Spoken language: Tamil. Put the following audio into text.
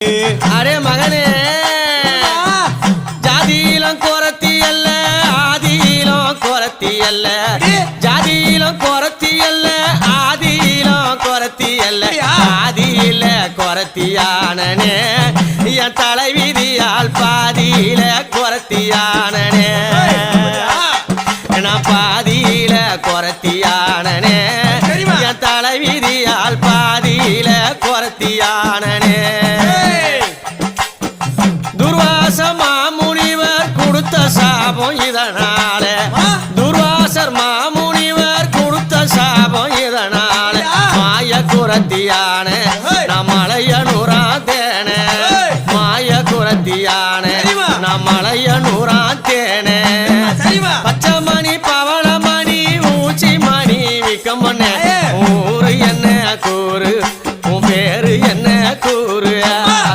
அரே மகனே ஜாதியிலும் குறத்தி அல்ல ஆதியிலும் குறத்தி அல்ல. ஜாதியிலும் குறத்தி அல்ல ஆதியிலும் குறத்தி அல்ல. ஆதியில குறத்தியானனே என் தலைவிதியால் பாதியில குறத்தியானனே நான் பாதியில குறத்தியானனே சரிம்மா. என் தலைவிதியால் துரத்தியானனே துர்வாசமா முனிவர் கொடுத்த சாபம் இதனால. துர்வாசர் மாமுனிவர் கொடுத்த சாபம் இதனால. மாய துரத்தியான நம்மளையனுரா தேனே மாய துரத்தியான நம்மளையனுரா தேனே பச்சைமணி பவளமணி ஊச்சி மணி விக்கம் பண்ண ஊரு என்ன கூறு?